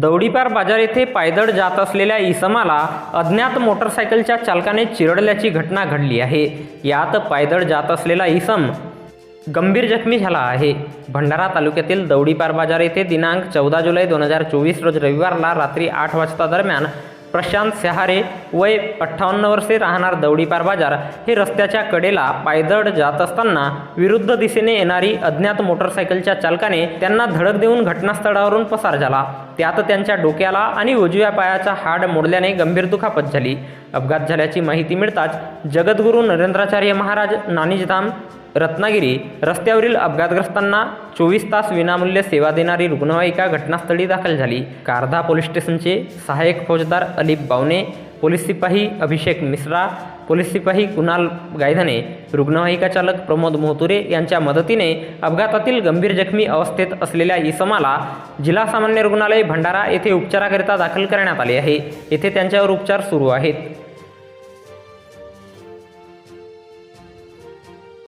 दौडीपार बाजार येथे पायदळ जात असलेल्या इसमाला अज्ञात मोटरसायकलच्या चालकाने चिरडल्याची घटना घडली आहे. यात पायदळ जात असलेला इसम गंभीर जखमी झाला आहे. भंडारा तालुक्यातील दौडीपार बाजार येथे दिनांक चौदा जुलै दोन हजार चोवीस रोज रविवारला रात्री आठ वाजता दरम्यान प्रशांत सहारे वय अठ्ठावन्न वर्षे राहणार दौडीपार बाजार हे रस्त्याच्या कडेला पायदळ जात असताना विरुद्ध दिशेने येणारी अज्ञात मोटरसायकलच्या चालकाने त्यांना धडक देऊन घटनास्थळावरून पसार झाला. त्यात त्यांच्या डोक्याला आणि उजव्या पायाचा हाड मोडल्याने गंभीर दुखापत झाली. अपघात झाल्याची माहिती मिळताच जगद्गुरू नरेंद्राचार्य महाराज नानिजधाम रत्नागिरी रस्त्यावरील अपघातग्रस्तांना चोवीस तास विनामूल्य सेवा देणारी रुग्णवाहिका घटनास्थळी दाखल झाली. कारधा पोलीस स्टेशनचे सहाय्यक फौजदार अलिप बावने पोलीस सिपाही अभिषेक मिश्रा पोलीस सिपाही कुणाल गायधने रुग्णवाहिका चालक प्रमोद मोहतुरे यांच्या मदतीने अपघातातील गंभीर जखमी अवस्थेत असलेल्या इसमाला जिल्हा सामान्य रुग्णालय भंडारा येथे उपचाराकरिता दाखल करण्यात आले आहे. येथे त्यांच्यावर उपचार सुरू आहेत.